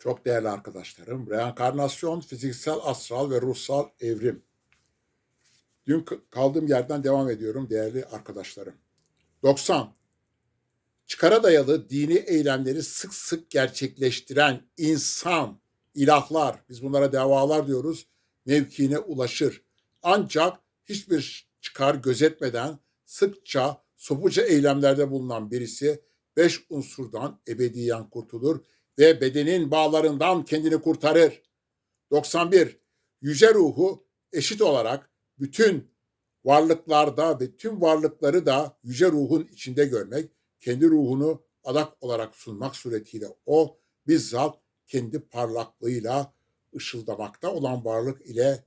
Çok değerli arkadaşlarım, reenkarnasyon, fiziksel, astral ve ruhsal evrim. Dün kaldığım yerden devam ediyorum değerli arkadaşlarım. 90. Çıkara dayalı dini eylemleri sık sık gerçekleştiren insan, ilahlar, biz bunlara devalar diyoruz, mevkiine ulaşır. Ancak hiçbir çıkar gözetmeden sıkça sopuca eylemlerde bulunan birisi beş unsurdan ebediyen kurtulur ve bedenin bağlarından kendini kurtarır. 91. Yüce ruhu eşit olarak bütün varlıklarda ve tüm varlıkları da yüce ruhun içinde görmek, kendi ruhunu adak olarak sunmak suretiyle o bizzat kendi parlaklığıyla ışıldamakta olan varlık ile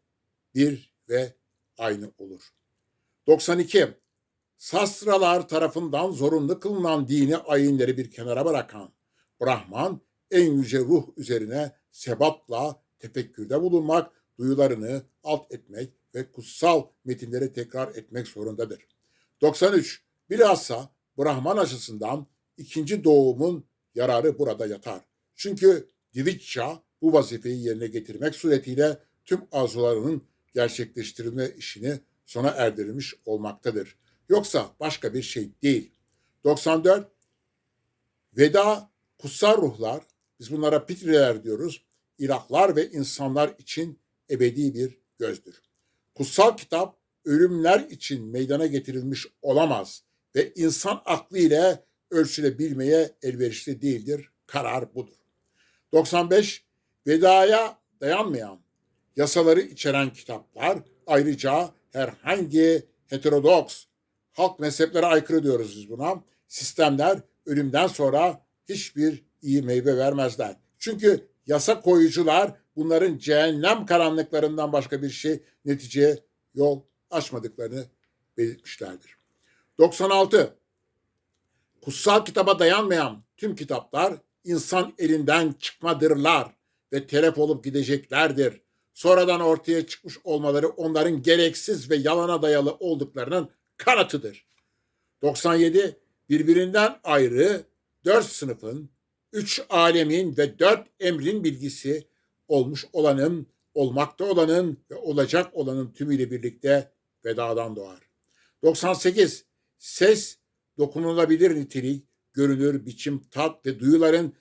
bir ve aynı olur. 92. Sastralar tarafından zorunlu kılınan dini ayinleri bir kenara bırakan Brahman en yüce ruh üzerine sebatla tefekkürde bulunmak, duyularını alt etmek ve kutsal metinleri tekrar etmek zorundadır. 93. Bilhassa Brahman açısından ikinci doğumun yararı burada yatar. Çünkü Divitça bu vazifeyi yerine getirmek suretiyle tüm arzularının gerçekleştirilme işini sona erdirilmiş olmaktadır. Yoksa başka bir şey değil. 94. Veda kutsal ruhlar, biz bunlara pitriler diyoruz, ilahlar ve insanlar için ebedi bir gözdür. Kutsal kitap ölümler için meydana getirilmiş olamaz ve insan aklı ile ölçülebilmeye elverişli değildir. Karar budur. 95. Vedaya dayanmayan yasaları içeren kitaplar ayrıca herhangi heterodoks halk mezheplere aykırı diyoruz biz buna. Sistemler ölümden sonra hiçbir iyi meyve vermezler. Çünkü yasa koyucular bunların cehennem karanlıklarından başka bir şey neticeye yol açmadıklarını belirtmişlerdir. 96. Kutsal kitaba dayanmayan tüm kitaplar insan elinden çıkmadırlar ve telef olup gideceklerdir. Sonradan ortaya çıkmış olmaları onların gereksiz ve yalana dayalı olduklarının kanıtıdır. 97. Birbirinden ayrı dört sınıfın, üç alemin ve dört emrin bilgisi olmuş olanın, olmakta olanın ve olacak olanın tümüyle birlikte vedadan doğar. 98. Ses dokunulabilir nitelik, görünür, biçim, tat ve duyuların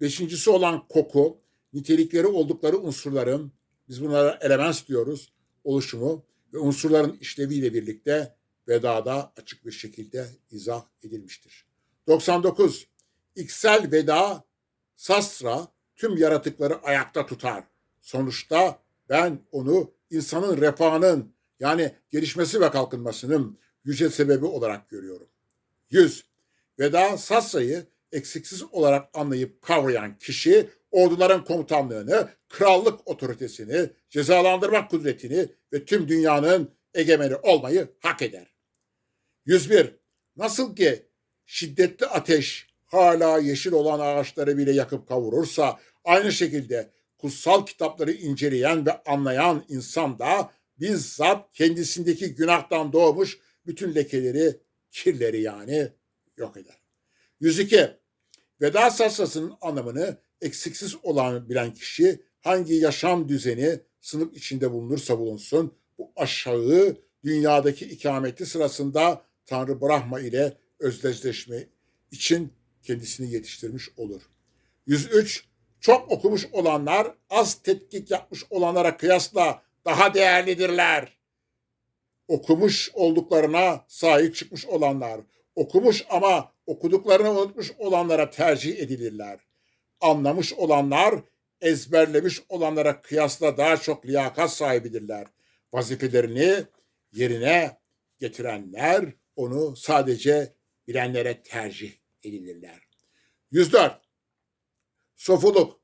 beşincisi olan koku, nitelikleri oldukları unsurların, biz bunlara elements diyoruz, oluşumu ve unsurların işleviyle birlikte vedada açık bir şekilde izah edilmiştir. 99. İksel veda sastra tüm yaratıkları ayakta tutar. Sonuçta ben onu insanın refahının yani gelişmesi ve kalkınmasının yüce sebebi olarak görüyorum. 100. Veda Sassa'yı eksiksiz olarak anlayıp kavrayan kişi orduların komutanlığını, krallık otoritesini, cezalandırmak kudretini ve tüm dünyanın egemeni olmayı hak eder. 101. Nasıl ki şiddetli ateş hala yeşil olan ağaçları bile yakıp kavurursa aynı şekilde kutsal kitapları inceleyen ve anlayan insan da bizzat kendisindeki günahtan doğmuş bütün lekeleri, kirleri yani yok eder. 102. Veda sassasının anlamını eksiksiz olan bilen kişi hangi yaşam düzeni sınıf içinde bulunursa bulunsun bu aşağı dünyadaki ikameti sırasında Tanrı Brahma ile özdeşleşme için kendisini yetiştirmiş olur. 103. Çok okumuş olanlar az tetkik yapmış olanlara kıyasla daha değerlidirler. Okumuş olduklarına sahip çıkmış olanlar, okumuş ama okuduklarını unutmuş olanlara tercih edilirler. Anlamış olanlar ezberlemiş olanlara kıyasla daha çok liyakat sahibidirler. Vazifelerini yerine getirenler onu sadece bilenlere tercih edilirler. 104. Sofuluk.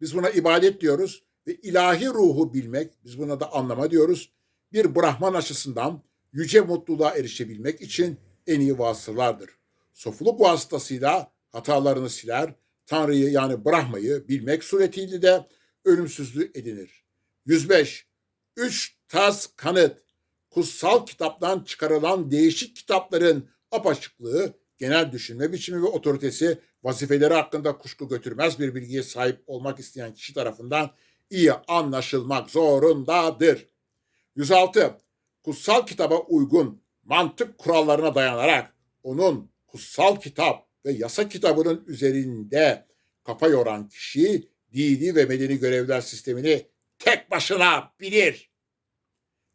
Biz buna ibadet diyoruz ve ilahi ruhu bilmek, biz buna da anlama diyoruz. Bir Brahman açısından yüce mutluluğa erişebilmek için en iyi vasıtalardır. Sofuluk vasıtasıyla hatalarını siler, Tanrı'yı yani Brahma'yı bilmek suretiyle de ölümsüzlüğü edinir. 105. Üç tas kanıt. Kutsal kitaptan çıkarılan değişik kitapların apaçıklığı, genel düşünme biçimi ve otoritesi vazifeleri hakkında kuşku götürmez bir bilgiye sahip olmak isteyen kişi tarafından iyi anlaşılmak zorundadır. 106. Kutsal kitaba uygun mantık kurallarına dayanarak onun kutsal kitap ve yasa kitabının üzerinde kafa yoran kişi dini ve medeni görevler sistemini tek başına bilir.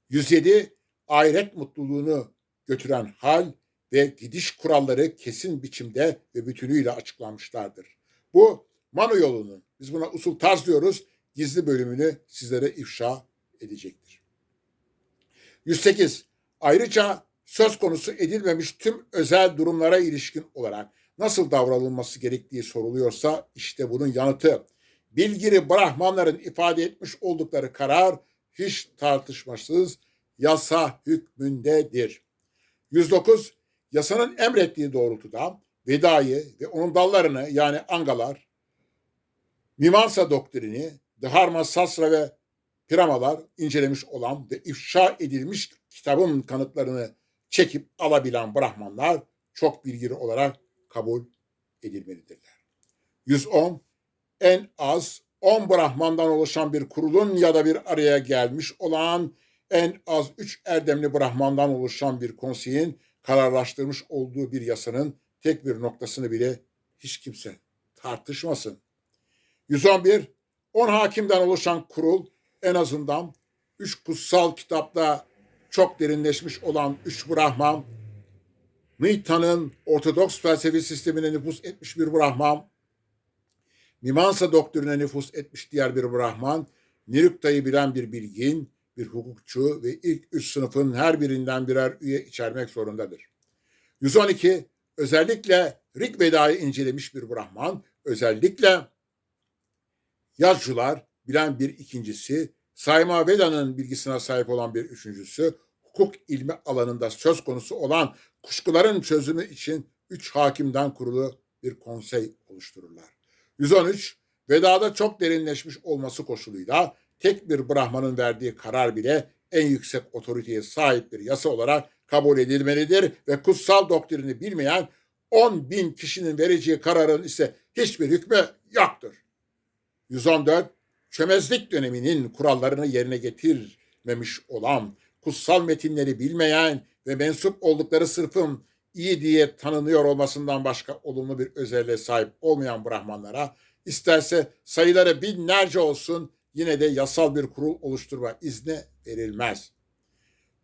107. Ahiret mutluluğunu götüren hal ve gidiş kuralları kesin biçimde ve bütünüyle açıklanmışlardır. Bu Manu yolunun, biz buna usul tarz diyoruz, gizli bölümünü sizlere ifşa edecektir. 108. Ayrıca söz konusu edilmemiş tüm özel durumlara ilişkin olarak nasıl davranılması gerektiği soruluyorsa işte bunun yanıtı bilgili Brahmanların ifade etmiş oldukları karar hiç tartışmasız yasa hükmündedir. 109. Yasanın emrettiği doğrultuda Veda'yı ve onun dallarını yani Angalar, Mimansa doktrini, Dharma, Sasra ve Piramalar incelemiş olan ve ifşa edilmiş kitabın kanıtlarını çekip alabilen Brahmanlar çok bilgili olarak kabul edilmelidirler. 110. En az 10 Brahmandan oluşan bir kurulun ya da bir araya gelmiş olan en az 3 erdemli Brahmandan oluşan bir konseyin kararlaştırmış olduğu bir yasanın tek bir noktasını bile hiç kimse tartışmasın. 111. 10 hakimden oluşan kurul en azından 3 kutsal kitapta çok derinleşmiş olan 3 Brahman, Mita'nın Ortodoks felsefi sistemine nüfus etmiş bir Brahman, Mimansa doktrine nüfus etmiş diğer bir Brahman, Nirukta'yı bilen bir bilgin, bir hukukçu ve ilk üç sınıfın her birinden birer üye içermek zorundadır. 112. Özellikle Rig Veda'yı incelemiş bir Brahman, özellikle yazcılar bilen bir ikincisi, Sayma Veda'nın bilgisine sahip olan bir üçüncüsü, hukuk ilmi alanında söz konusu olan kuşkuların çözümü için üç hakimden kurulu bir konsey oluştururlar. 113. Veda'da çok derinleşmiş olması koşuluyla tek bir Brahman'ın verdiği karar bile en yüksek otoriteye sahip bir yasa olarak kabul edilmelidir ve kutsal doktrini bilmeyen 10 bin kişinin vereceği kararın ise hiçbir hükmü yoktur. 114. Çömezlik döneminin kurallarını yerine getirmemiş olan, kutsal metinleri bilmeyen ve mensup oldukları sırfın iyi diye tanınıyor olmasından başka olumlu bir özelliğe sahip olmayan Brahmanlara isterse sayıları binlerce olsun yine de yasal bir kurul oluşturma izni verilmez.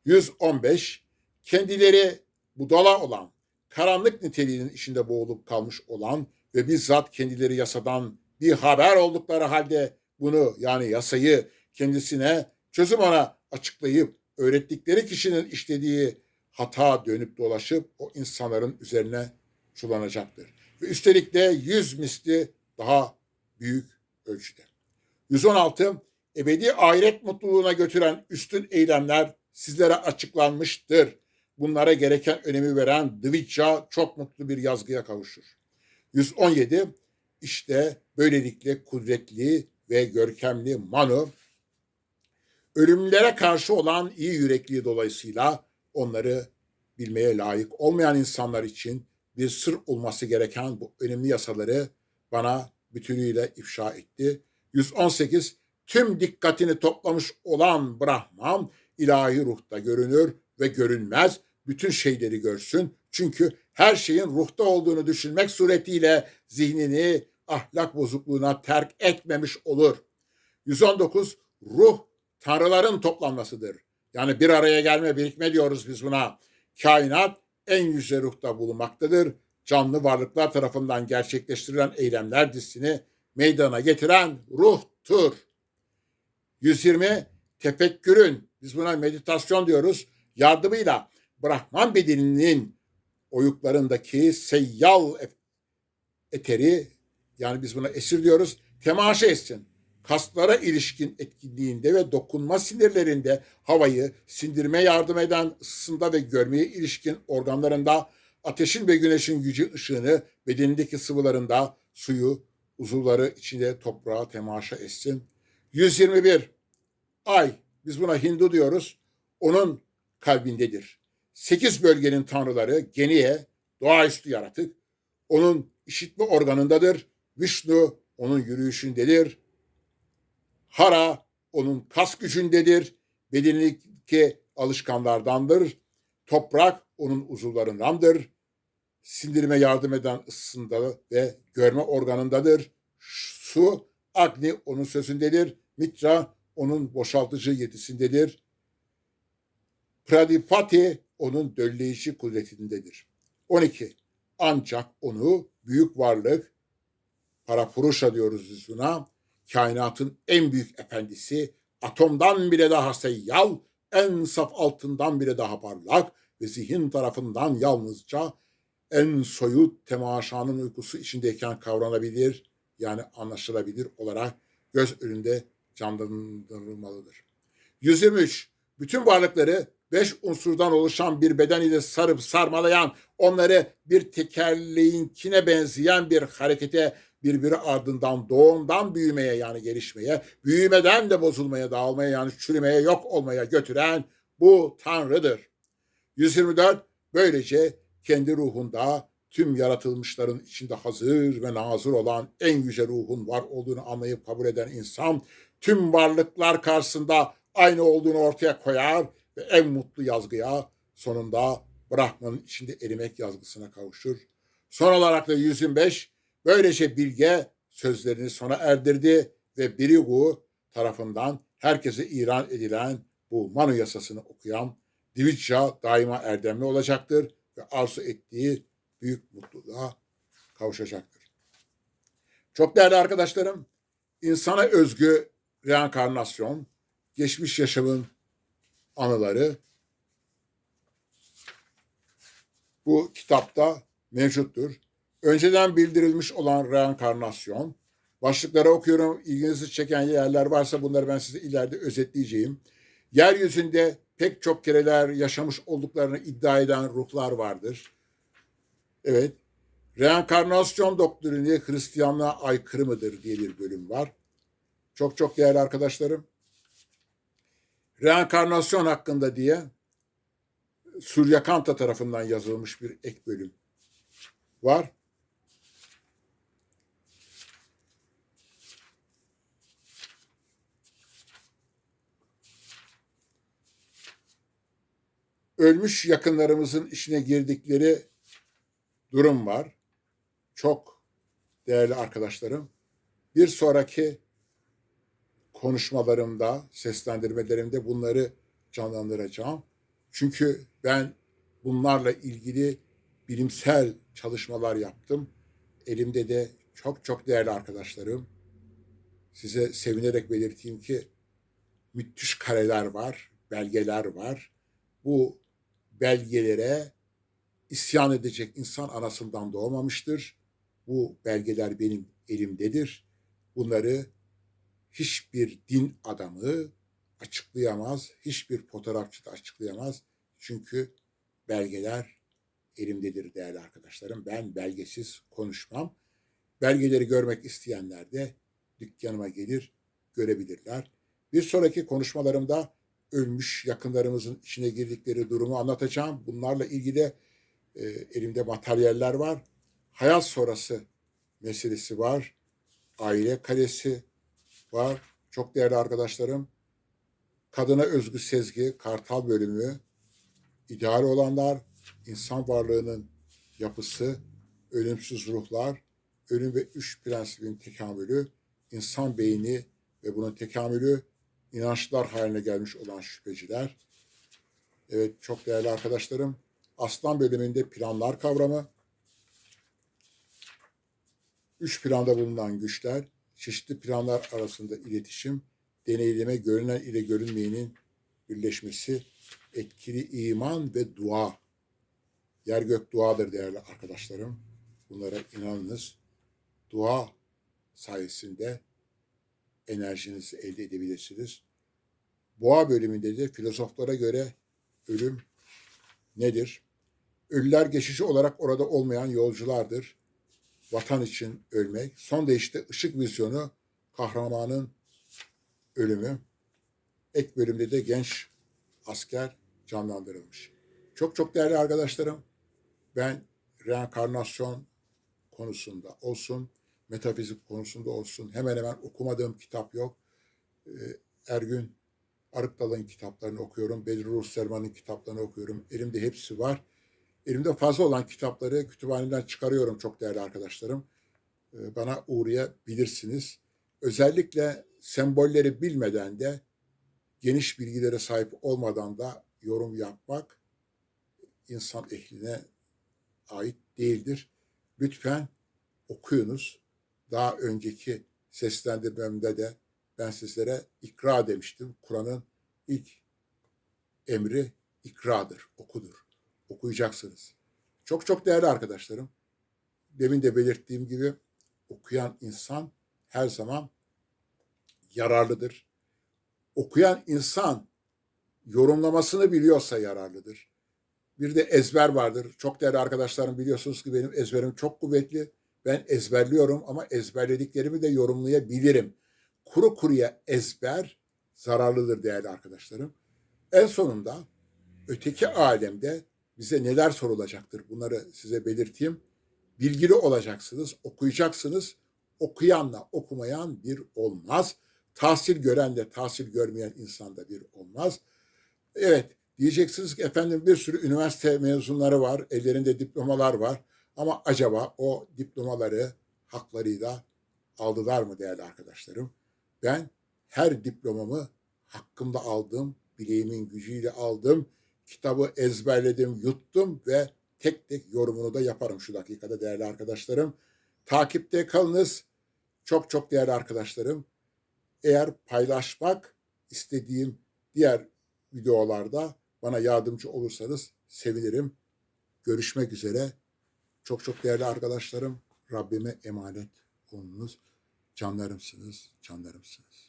115. Kendileri budala olan, karanlık niteliğinin içinde boğulup kalmış olan ve bizzat kendileri yasadan bir haber oldukları halde bunu yani yasayı kendisine çözüm ona açıklayıp öğrettikleri kişinin işlediği hata dönüp dolaşıp o insanların üzerine çulanacaktır. Ve üstelik de yüz misli daha büyük ölçüde. 116. Ebedi ahiret mutluluğuna götüren üstün eylemler sizlere açıklanmıştır. Bunlara gereken önemi veren Dvica çok mutlu bir yazgıya kavuşur. 117. İşte böylelikle kudretli ve görkemli Manu ölümlere karşı olan iyi yürekliği dolayısıyla onları bilmeye layık olmayan insanlar için bir sır olması gereken bu önemli yasaları bana bütünüyle ifşa etti. 118 tüm dikkatini toplamış olan Brahman ilahi ruhta görünür ve görünmez bütün şeyleri görsün. Çünkü her şeyin ruhta olduğunu düşünmek suretiyle zihnini ahlak bozukluğuna terk etmemiş olur. 119 ruh tanrıların toplanmasıdır. Yani bir araya gelme, birikme diyoruz biz buna. Kainat en yüce ruhta bulunmaktadır. Canlı varlıklar tarafından gerçekleştirilen eylemler dizisini meydana getiren ruhtur. 120 tefekkürün, biz buna meditasyon diyoruz, yardımıyla Brahman bedeninin oyuklarındaki seyyal eteri, yani biz buna esir diyoruz, temaşa etsin kaslara ilişkin etkinliğinde ve dokunma sinirlerinde havayı sindirme yardım eden ısısında ve görmeye ilişkin organlarında ateşin ve güneşin gücü ışığını bedenindeki sıvılarında suyu uzuvları içinde toprağa temaşa etsin. 121 ay biz buna Hindu diyoruz. Onun kalbindedir. Sekiz bölgenin tanrıları geniye, doğaüstü yaratık. Onun işitme organındadır. Vişnu onun yürüyüşündedir. Hara onun kas gücündedir. Bedenindeki alışkanlardandır. Toprak onun uzuvlarındandır. Sindirime yardım eden ısısında ve görme organındadır. Su, Agni onun sözündedir. Mitra onun boşaltıcı yetisindedir. Pradipati onun dölleyici kudretindedir. 12. Ancak onu büyük varlık, Parapurusha diyoruz biz buna, kainatın en büyük efendisi, atomdan bile daha seyyal, en saf altından bile daha parlak ve zihin tarafından yalnızca en soyut temaşanın uykusu içindeyken kavranabilir, yani anlaşılabilir olarak göz önünde canlandırılmalıdır. 123. Bütün varlıkları beş unsurdan oluşan bir beden ile sarıp sarmalayan, onları bir tekerleğinkine benzeyen bir harekete birbiri ardından doğumdan büyümeye yani gelişmeye, büyümeden de bozulmaya, dağılmaya yani çürümeye, yok olmaya götüren bu Tanrı'dır. 124. Böylece kendi ruhunda tüm yaratılmışların içinde hazır ve nazır olan en yüce ruhun var olduğunu anlayıp kabul eden insan tüm varlıklar karşısında aynı olduğunu ortaya koyar ve en mutlu yazgıya sonunda Brahman'ın içinde erimek yazgısına kavuşur. Son olarak da 125 böylece bilge sözlerini sona erdirdi ve Birigu tarafından herkese ilan edilen bu Manu yasasını okuyan Divitja daima erdemli olacaktır ve arzu ettiği büyük mutluluğa kavuşacaktır. Çok değerli arkadaşlarım, insana özgü reenkarnasyon, geçmiş yaşamın anıları bu kitapta mevcuttur. Önceden bildirilmiş olan reenkarnasyon, başlıkları okuyorum, ilginizi çeken yerler varsa bunları ben size ileride özetleyeceğim. Yeryüzünde pek çok kereler yaşamış olduklarını iddia eden ruhlar vardır. Evet, reenkarnasyon doktrini Hristiyanlığa aykırı mıdır diye bir bölüm var. Çok çok değerli arkadaşlarım. Reenkarnasyon hakkında diye Suryakanta tarafından yazılmış bir ek bölüm var. Ölmüş yakınlarımızın işine girdikleri durum var. Çok değerli arkadaşlarım. Bir sonraki konuşmalarımda, seslendirmelerimde bunları canlandıracağım. Çünkü ben bunlarla ilgili bilimsel çalışmalar yaptım. Elimde de çok çok değerli arkadaşlarım. Size sevinerek belirteyim ki müthiş kareler var, belgeler var. Bu belgelere isyan edecek insan anasından doğmamıştır. Bu belgeler benim elimdedir. Bunları hiçbir din adamı açıklayamaz, hiçbir fotoğrafçı da açıklayamaz. Çünkü belgeler elimdedir değerli arkadaşlarım. Ben belgesiz konuşmam. Belgeleri görmek isteyenler de dükkanıma gelir, görebilirler. Bir sonraki konuşmalarımda ölmüş yakınlarımızın içine girdikleri durumu anlatacağım. Bunlarla ilgili e, elimde materyaller var. Hayat sonrası meselesi var. Aile kalesi var. Çok değerli arkadaşlarım. Kadına özgü sezgi, kartal bölümü, ideal olanlar, insan varlığının yapısı, ölümsüz ruhlar, ölüm ve üç prensibin tekamülü, insan beyni ve bunun tekamülü, inançlar haline gelmiş olan şüpheciler. Evet çok değerli arkadaşlarım. Aslan bölümünde planlar kavramı, üç planda bulunan güçler, çeşitli planlar arasında iletişim, deneyleme, görünen ile görünmeyenin birleşmesi, etkili iman ve dua. Yer gök duadır değerli arkadaşlarım. Bunlara inanınız. Dua sayesinde enerjinizi elde edebilirsiniz. Boğa bölümünde de filozoflara göre ölüm nedir? Ölüler geçici olarak orada olmayan yolculardır. Vatan için ölmek. Son deyişte ışık vizyonu kahramanın ölümü. Ek bölümde de genç asker canlandırılmış. Çok çok değerli arkadaşlarım. Ben reenkarnasyon konusunda olsun, metafizik konusunda olsun hemen hemen okumadığım kitap yok. Ee, Ergün Arıkdal'ın kitaplarını okuyorum. Bedri Ruhserman'ın kitaplarını okuyorum. Elimde hepsi var. Elimde fazla olan kitapları kütüphaneden çıkarıyorum çok değerli arkadaşlarım. Ee, Bana uğrayabilirsiniz. Özellikle sembolleri bilmeden de geniş bilgilere sahip olmadan da yorum yapmak insan ehline ait değildir. Lütfen okuyunuz. Daha önceki seslendirmemde de ben sizlere ikra demiştim. Kur'an'ın ilk emri ikradır, okudur. Okuyacaksınız. Çok çok değerli arkadaşlarım. Demin de belirttiğim gibi okuyan insan her zaman yararlıdır. Okuyan insan yorumlamasını biliyorsa yararlıdır. Bir de ezber vardır. Çok değerli arkadaşlarım biliyorsunuz ki benim ezberim çok kuvvetli. Ben ezberliyorum ama ezberlediklerimi de yorumlayabilirim. Kuru kuruya ezber zararlıdır değerli arkadaşlarım. En sonunda öteki alemde bize neler sorulacaktır bunları size belirteyim. Bilgili olacaksınız, okuyacaksınız. Okuyanla okumayan bir olmaz. Tahsil görenle tahsil görmeyen insan da bir olmaz. Evet, diyeceksiniz ki efendim bir sürü üniversite mezunları var, ellerinde diplomalar var. Ama acaba o diplomaları haklarıyla aldılar mı değerli arkadaşlarım? Ben her diplomamı hakkımda aldım, bileğimin gücüyle aldım, kitabı ezberledim, yuttum ve tek tek yorumunu da yaparım şu dakikada değerli arkadaşlarım. Takipte kalınız. Çok çok değerli arkadaşlarım. Eğer paylaşmak istediğim diğer videolarda bana yardımcı olursanız sevinirim. Görüşmek üzere. Çok çok değerli arkadaşlarım. Rabbime emanet olunuz. Canlarımsınız, canlarımsınız.